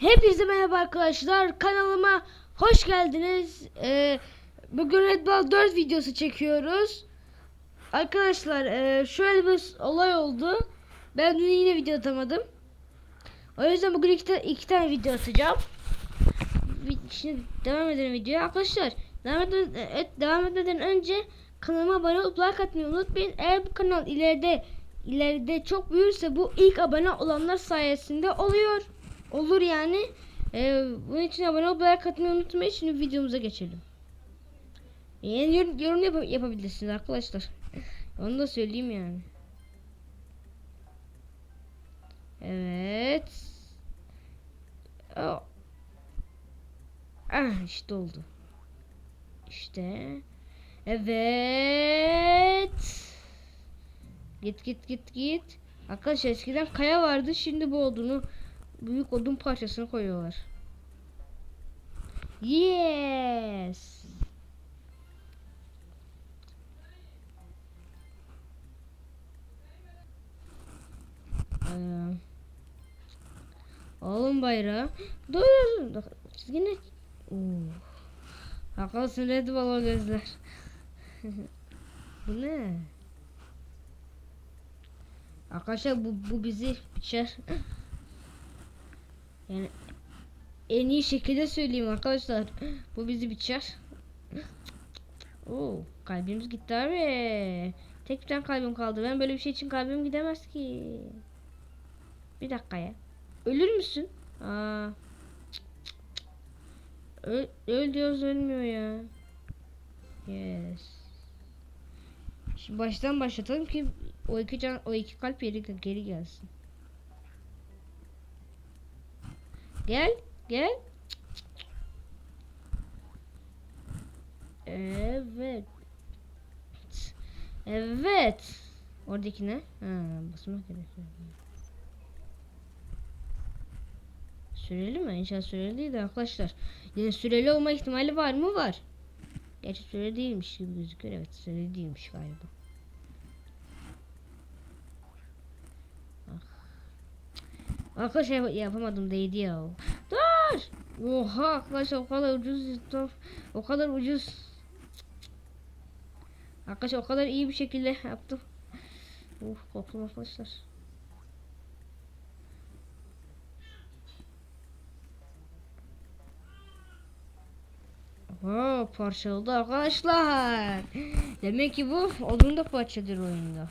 Hepinize merhaba arkadaşlar. Kanalıma hoş geldiniz. Ee, bugün Red Bull 4 videosu çekiyoruz. Arkadaşlar ee, şöyle bir olay oldu. Ben dün yine video atamadım. O yüzden bugün iki, ta- iki tane video atacağım. Şimdi devam edelim videoya. Arkadaşlar devam etmeden, evet, devam etmeden önce kanalıma abone olup like atmayı unutmayın. Eğer bu kanal ileride ileride çok büyürse bu ilk abone olanlar sayesinde oluyor. Olur yani. Ee, bunun için abone olup like atmayı unutmayın. Şimdi videomuza geçelim. Yani yorum, yorum yap- yapabilirsiniz arkadaşlar. Onu da söyleyeyim yani. Evet. Oh. Ah işte oldu. İşte. Evet. Git git git git. Arkadaşlar eskiden kaya vardı. Şimdi bu odunu büyük odun parçasını koyuyorlar. Yes. Ee, Oğlum bayrağı. Dur dur dur. Çizgi ne? Oo. Haklısın Red o gözler. bu ne? Arkadaşlar bu, bu bizi biçer. Yani en iyi şekilde söyleyeyim arkadaşlar. Bu bizi biçer. Oo, kalbimiz gitti abi. Tek bir tane kalbim kaldı. Ben böyle bir şey için kalbim gidemez ki. Bir dakika ya. Ölür müsün? Aa. Öl, öl diyoruz ölmüyor ya. Yes. Şimdi baştan başlatalım ki o iki can o iki kalp yeri geri gelsin. Gel, gel. Evet. Evet. Oradaki ne? Ha, basmak gerekiyor. Süreli mi? İnşallah süreli değil de arkadaşlar. Yine süreli olma ihtimali var mı? Var. Gerçi süreli değilmiş gibi gözüküyor. Evet süreli değilmiş galiba. Arkadaşlar yap- yapamadım değdi ya. Dur! Oha arkadaşlar o kadar ucuz o kadar ucuz. Arkadaşlar o kadar iyi bir şekilde yaptım. Uh korktum arkadaşlar. Oo parçaladı arkadaşlar. Demek ki bu odun da parçadır oyunda.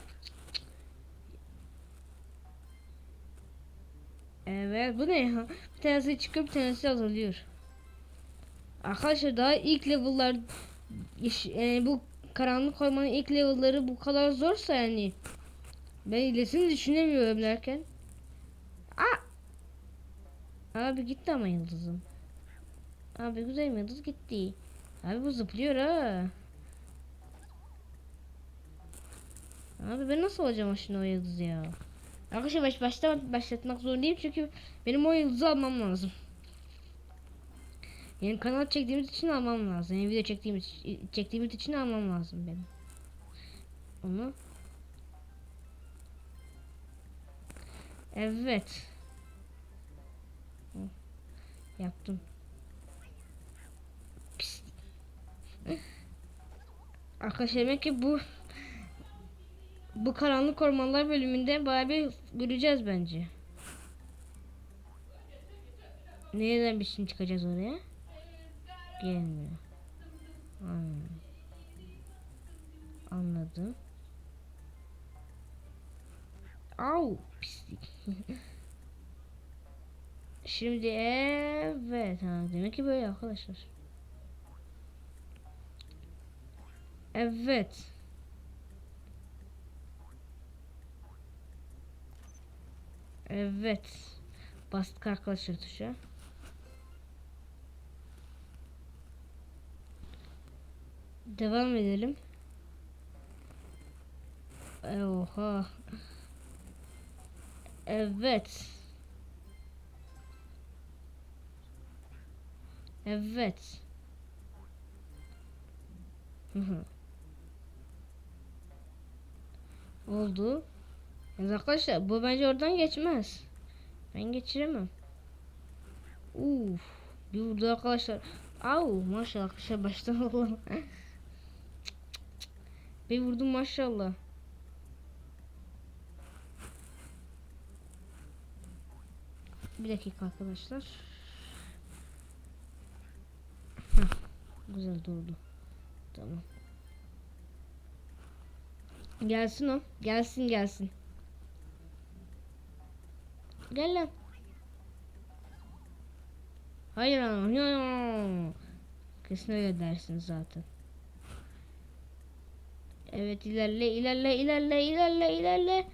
Evet bu ne ya? Bir tanesi çıkıp bir tanesi azalıyor. Arkadaşlar daha ilk level'lar yani bu karanlık ormanın ilk level'ları bu kadar zorsa yani ben ilerisini düşünemiyorum derken. Aa! Abi gitti ama yıldızım. Abi güzel yıldız gitti. Abi bu zıplıyor ha. Abi ben nasıl alacağım şimdi o yıldızı ya? Arkadaşlar baş, başta başlatmak zorundayım çünkü benim o yıldızı almam lazım. Yani kanal çektiğimiz için almam lazım. Yani video çektiğimiz çektiğimiz için almam lazım benim. Onu. Evet. Yaptım. Pis. Arkadaşlar demek ki bu bu karanlık ormanlar bölümünde bayağı bir göreceğiz bence. Nereden bir şey çıkacağız oraya? Gelmiyor. Hmm. Anladım. Au pislik. Şimdi evet ha demek ki böyle arkadaşlar. Evet. Evet. Bastık arkadaşlar tuşa. Devam edelim. Oha. Evet. Evet. Hı hı. Oldu. Yalnız arkadaşlar bu bence oradan geçmez. Ben geçiremem. Uf. Bir vurdu arkadaşlar. Au maşallah arkadaşlar baştan alalım. bir vurdum maşallah. Bir dakika arkadaşlar. Güzel durdu. Tamam. Gelsin o. Gelsin gelsin. Gel lan. Hayır yo. Kesin öyle dersin zaten. Evet ilerle ilerle ilerle ilerle ilerle.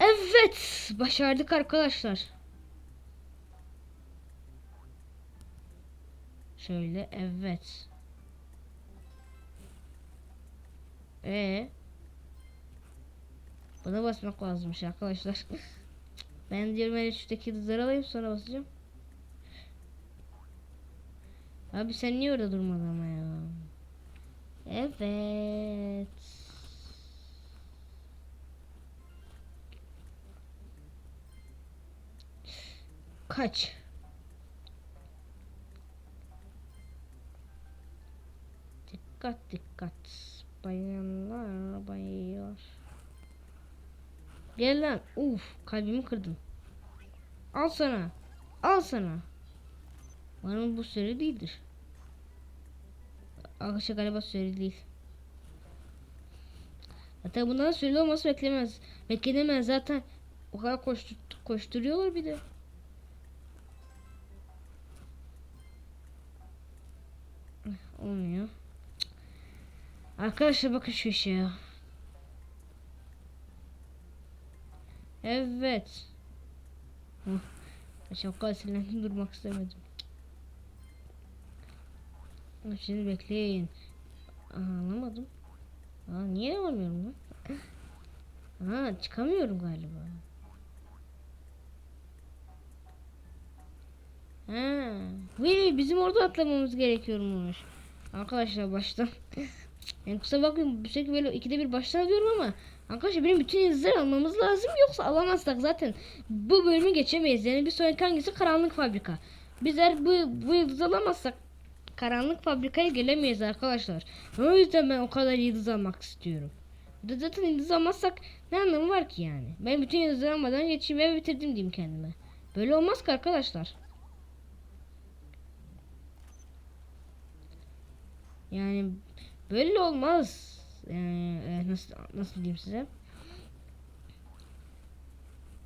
Evet. Başardık arkadaşlar. Şöyle evet. Ee, buna basmak lazımmış arkadaşlar. ben diyorum ben şuradaki yıldızları alayım sonra basacağım. Abi sen niye orada durmadın ama ya? Evet. Kaç? Dikkat dikkat. Bayanlar bayıyor. Gel lan. Uf kalbimi kırdın. Al sana. Al sana. Umarım bu süre değildir. Arkadaşlar galiba süre değil. Zaten bundan süreli olması beklemez. Beklenemez zaten. O kadar koştur koşturuyorlar bir de. Olmuyor. Arkadaşlar bakın şu işe ya. Evet. Çok sinirlendim durmak istemedim. Şimdi bekleyin. Aa, anlamadım. Aa, niye alamıyorum lan? Aa, çıkamıyorum galiba. Ha, Vay, bizim orada atlamamız gerekiyormuş. Arkadaşlar baştan. yani kusura bakmayın bu şekilde böyle ikide bir baştan alıyorum ama Arkadaşlar benim bütün yıldızları almamız lazım yoksa alamazsak zaten bu bölümü geçemeyiz. Yani bir sonraki hangisi karanlık fabrika. Biz eğer bu, bu yıldız alamazsak karanlık fabrikaya gelemeyiz arkadaşlar. O yüzden ben o kadar yıldız almak istiyorum. De zaten yıldız almazsak ne anlamı var ki yani? Ben bütün yıldızları almadan geçeyim ve bitirdim diyeyim kendime. Böyle olmaz ki arkadaşlar. Yani böyle olmaz. Yani e, nasıl nasıl diyeyim size?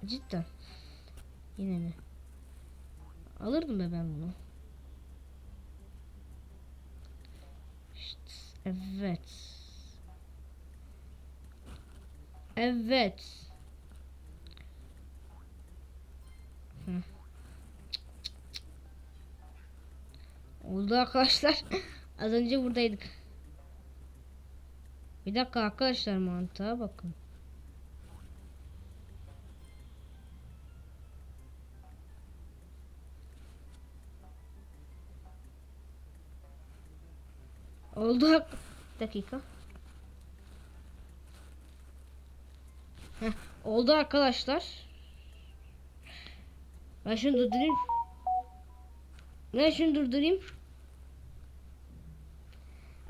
Cidden. Yine mi? Alırdım be ben bunu. Evet. Evet. Oldu arkadaşlar. Az önce buradaydık. Bir dakika arkadaşlar mantığa bakın. Oldu. Dakika. Heh, oldu arkadaşlar. Ben şunu durdurayım. Ben şunu durdurayım.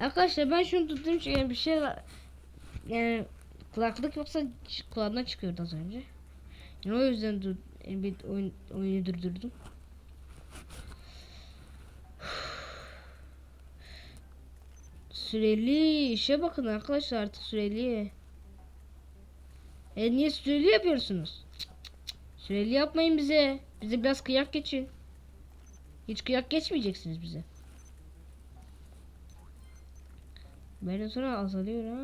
Arkadaşlar ben şunu tuttuğum için yani bir şey yani kulaklık yoksa kulağından çıkıyordu az önce. Yani o yüzden dur, yani bir oyun, oyunu durdurdum. Süreli işe bakın arkadaşlar artık süreli. E niye süreli yapıyorsunuz? Süreli yapmayın bize. Bize biraz kıyak geçin. Hiç kıyak geçmeyeceksiniz bize. Sonra azalıyor ha.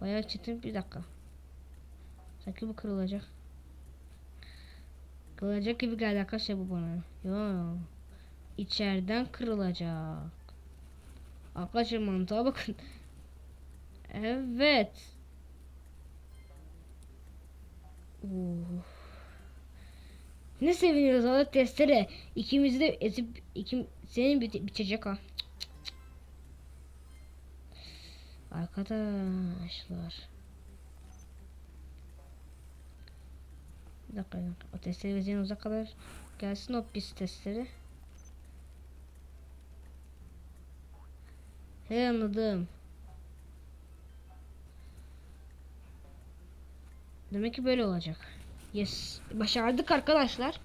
Bayağı çetin bir dakika. Sanki bu kırılacak. Kırılacak gibi geldi arkadaşlar bu bana. Yo. İçeriden kırılacak. Arkadaşlar mantığa bakın. Evet. Uf. Ne seviniyoruz Allah testere. İkimizi de ezip ikim senin bite bitecek ha. Arkadaşlar. Bir dakika. O testleri bizden uzak kadar gelsin o pis testleri. He anladım. Demek ki böyle olacak. Yes. Başardık arkadaşlar.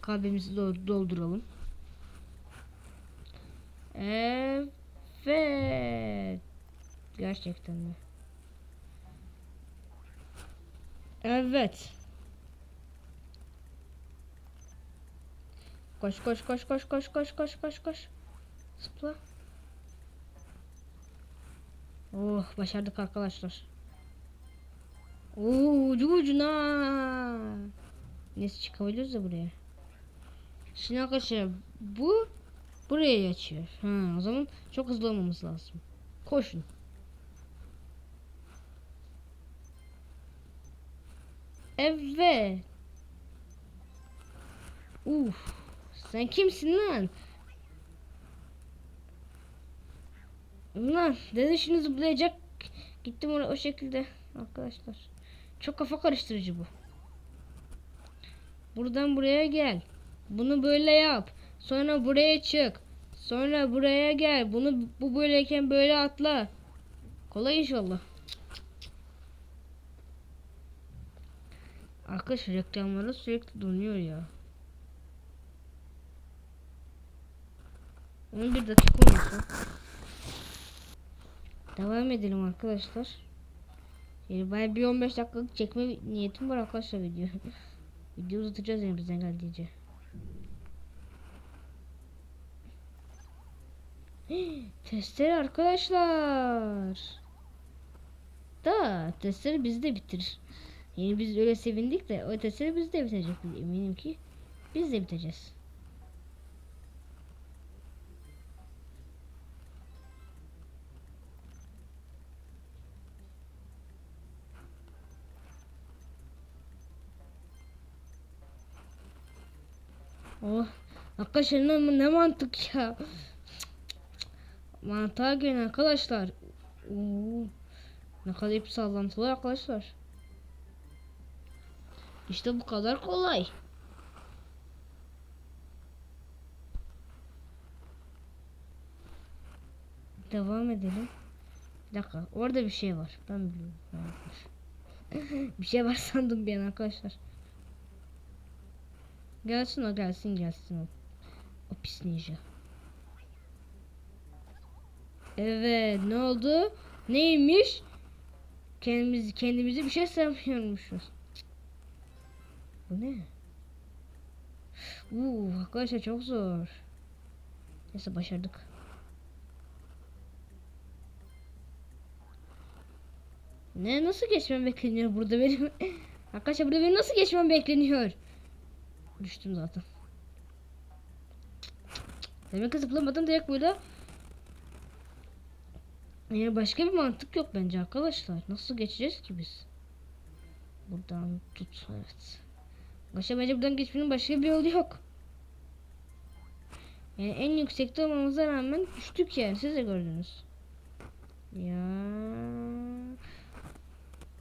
Kalbimizi do- dolduralım. Evet. Gerçekten mi? Evet. Koş koş koş koş koş koş koş koş koş. Zıpla. Oh başardık arkadaşlar. Oo ucu ucuna. Neyse çıkabiliriz de buraya. Şimdi arkadaşlar bu buraya geçiyor. Ha, o zaman çok hızlı olmamız lazım. Koşun. Evet. Uf. Sen kimsin lan? Lan dedi şimdi zıplayacak. Gittim oraya o şekilde arkadaşlar. Çok kafa karıştırıcı bu. Buradan buraya gel. Bunu böyle yap. Sonra buraya çık. Sonra buraya gel. Bunu bu böyleyken böyle atla. Kolay inşallah. Arkadaş reklamlara sürekli donuyor ya. 11 dakika olmuş. Devam edelim arkadaşlar. Yani ben bir 15 dakikalık çekme niyetim var arkadaşlar video. video uzatacağız yani bizden geldiğince. Testleri arkadaşlar. Da testleri biz de bitirir. Yani biz öyle sevindik de o testleri biz de bitecek eminim ki. Biz de biteceğiz. Oh, arkadaşlar ne, ne mantık ya. Mantığa gelin arkadaşlar. Oo, ne kadar hep sallantılı arkadaşlar. İşte bu kadar kolay. Devam edelim. Bir dakika. Orada bir şey var. Ben biliyorum. bir şey var sandım an arkadaşlar. Gelsin o gelsin gelsin o. O pis ninja. Evet ne oldu? Neymiş? Kendimiz kendimize bir şey sanmıyormuşuz. Bu ne? Uuu arkadaşlar çok zor. Neyse başardık. Ne nasıl geçmem bekleniyor burada benim? arkadaşlar burada benim nasıl geçmem bekleniyor? Düştüm zaten. Demek ki zıplamadım direkt böyle. Yani başka bir mantık yok bence arkadaşlar. Nasıl geçeceğiz ki biz? Buradan tut evet. Başka bence buradan geçmenin başka bir yolu yok. Yani en yüksekte olmamıza rağmen düştük yani siz de gördünüz. Ya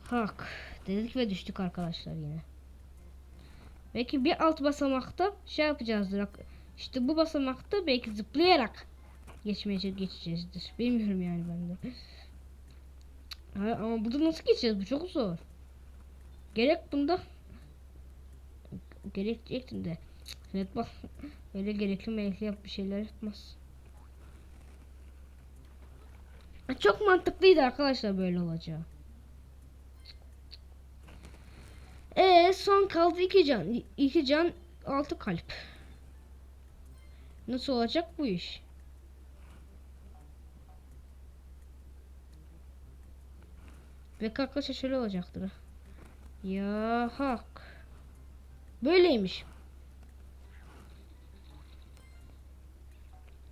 hak dedik ve düştük arkadaşlar yine. Belki bir alt basamakta şey yapacağızdır. İşte bu basamakta belki zıplayarak geçmeye geçeceğizdir. Bilmiyorum yani ben de. Ama burada nasıl geçeceğiz? Bu çok zor. Gerek bunda gerekecektim de. Evet bak öyle gerekli melekli yap bir şeyler yapmaz. Çok mantıklıydı arkadaşlar böyle olacağı. E son kaldı iki can. iki can altı kalp. Nasıl olacak bu iş? Ve arkadaşlar şöyle olacaktır. Ya hak. Böyleymiş.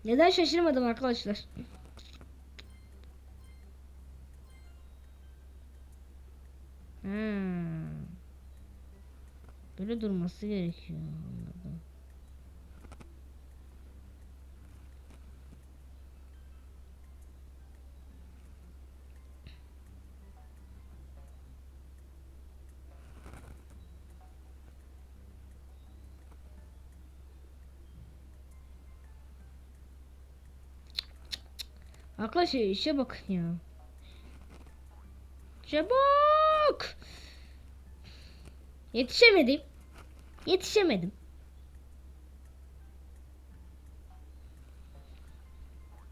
Neden şaşırmadım arkadaşlar? Hmm. Böyle durması gerekiyor. Arkadaşlar işe bakın ya. Çabuk. Yetişemedim. Yetişemedim.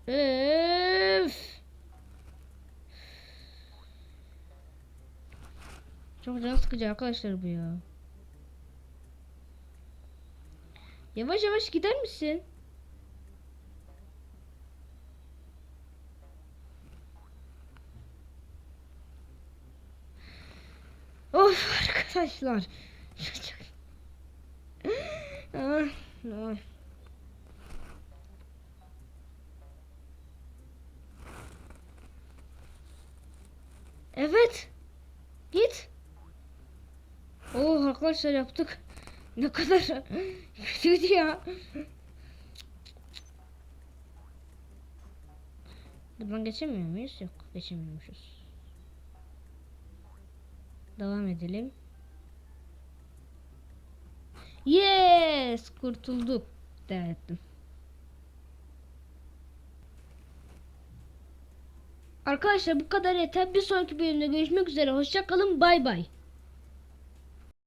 Öf. Çok can sıkıcı arkadaşlar bu ya. Yavaş yavaş gider misin? Arkadaşlar. Evet. Git. Oh arkadaşlar yaptık. Ne kadar kötüydü ya. Buradan geçemiyor muyuz? Yok geçemiyormuşuz. Devam edelim. Yes! Kurtulduk. Evet. Arkadaşlar bu kadar yeter. Bir sonraki bölümde görüşmek üzere. Hoşça kalın. Bay bay.